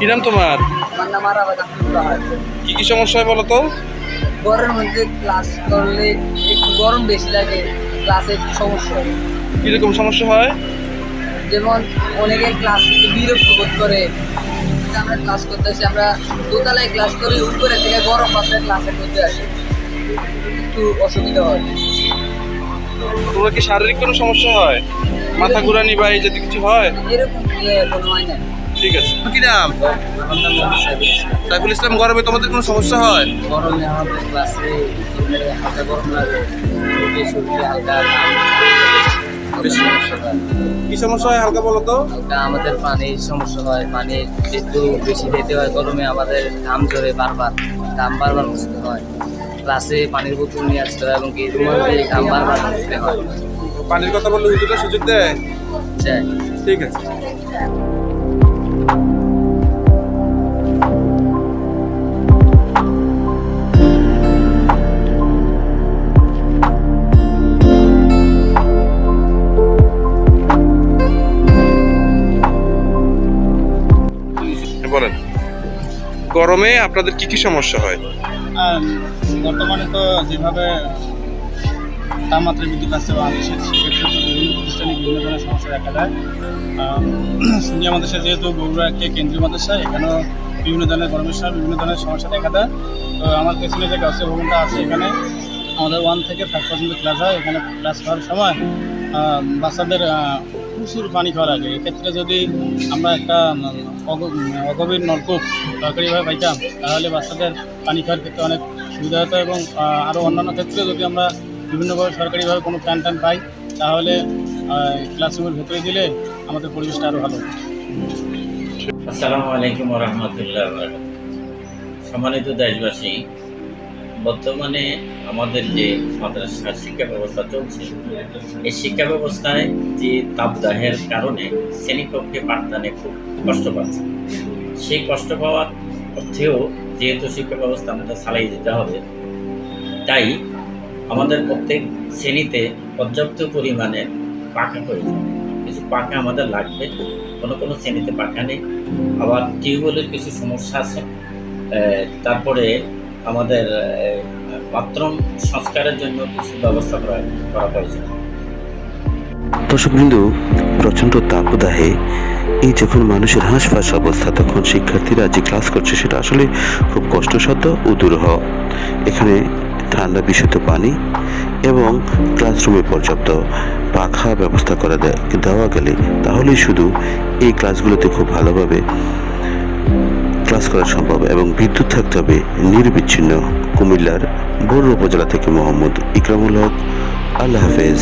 কি নাম তোমার? কি কি সমস্যা হয় বলো তো? গরমের মধ্যে ক্লাস করলে একটু গরম বেশি লাগে ক্লাসে সমস্যা হয়। কীরকম সমস্যা হয়? যেমন অনেকে ক্লাস বিরক্ত বোধ করে। আমরা ক্লাস করতেছি আমরা দোতলায় ক্লাস করি উপরে থেকে গরম বাতাসে ক্লাসের মধ্যে আসে। একটু অসুবিধা হয়। তোমার কি শারীরিক কোনো সমস্যা হয়? মাথা ঘুরানি বা এই যদি কিছু হয়? এরকম কোনো হয় না। ঠিক আছে। কি নাম? সাইফুল ইসলাম। গরমে তোমাদের কোনো সমস্যা হয়? গরমে আমাদের ক্লাসে হালকা গরম লাগে হালকা কি সমস্যা হয় হালকা বলো তো? আমাদের পানির সমস্যা হয় পানি একটু বেশি দিতে হয় গরমে আমাদের ঘাম ঝরে বারবার ঘাম বারবার মুছতে হয়। ক্লাসে পানির বোতল নিয়ে আসতে হয় এবং কি রুমের মধ্যে ঘাম বারবার মুছতে হয়। পানির কথা বললে হুজুরটা সুযোগ দেয়? যাই ঠিক আছে। বলেন। গরমে আপনাদের কি কি সমস্যা হয়? বর্তমানে তো যেভাবে তাপমাত্রা বৃদ্ধি পাচ্ছে বাংলাদেশে, সেক্ষেত্রে বিভিন্ন প্রতিষ্ঠানে বিভিন্ন ধরনের সমস্যা দেখা দেয়। সিনিয়র মাদ্রাসা যেহেতু বগুড়া একটি কেন্দ্রীয় মাদ্রাসা, এখানেও বিভিন্ন ধরনের গরমের সময় বিভিন্ন ধরনের সমস্যা দেখা দেয়। তো আমার পেছনে যে গাছের ভবনটা আছে এখানে, আমাদের ওয়ান থেকে ফাইভ পর্যন্ত ক্লাস হয়। এখানে ক্লাস হওয়ার সময় বাচ্চাদের প্রচুর পানি খাওয়া লাগে এক্ষেত্রে যদি আমরা একটা অগ- অগভীর নলকূপ সরকারিভাবে পাইতাম, তাহলে বাচ্চাদের পানি খাওয়ার ক্ষেত্রে অনেক সুবিধা হতো এবং আরও অন্যান্য ক্ষেত্রে যদি আমরা বিভিন্নভাবে সরকারিভাবে কোনো প্ল্যান ট্যান পাই, তাহলে ক্লাসরুমের ভেতরে দিলে আমাদের পরিবেশটা আরও ভালো। আসসালামু আলাইকুম রহমতুল্লাহ সম্মানিত দেশবাসী বর্তমানে আমাদের যে মাদ্রাসার শিক্ষা ব্যবস্থা চলছে, এই শিক্ষা ব্যবস্থায় যে তাপদাহের কারণে শ্রেণীকক্ষে পাঠদানে খুব কষ্ট পাচ্ছে। সেই কষ্ট পাওয়ার অর্থেও যেহেতু শিক্ষা ব্যবস্থা আমাদের চালিয়ে যেতে হবে, তাই আমাদের প্রত্যেক শ্রেণীতে পর্যাপ্ত পরিমাণে পাখা প্রয়োজন কিছু পাখা আমাদের লাগবে, কোনো কোনো শ্রেণীতে পাখা নেই। আবার টিউবওয়েলের কিছু সমস্যা আছে তারপরে আমাদের বাথরুম সংস্কারের জন্য কিছু ব্যবস্থা করা প্রয়োজন দর্শকবৃন্দ প্রচণ্ড তাপদাহে এই যখন মানুষের হাঁসফাঁস অবস্থা, তখন শিক্ষার্থীরা যে ক্লাস করছে সেটা আসলে খুব কষ্টসাধ্য ও দুরূহ। এখানে ঠান্ডা বিশুদ্ধ পানি এবং ক্লাসরুমে পর্যাপ্ত পাখা ব্যবস্থা করা দেওয়া গেলে তাহলেই শুধু এই ক্লাসগুলোতে খুব ভালোভাবে ক্লাস করা সম্ভব এবং বিদ্যুৎ থাকতে হবে নির্বিচ্ছিন্ন কুমিল্লার ভোর উপজেলা থেকে মোহাম্মদ ইকরামুল হক। আল্লাহ হাফেজ।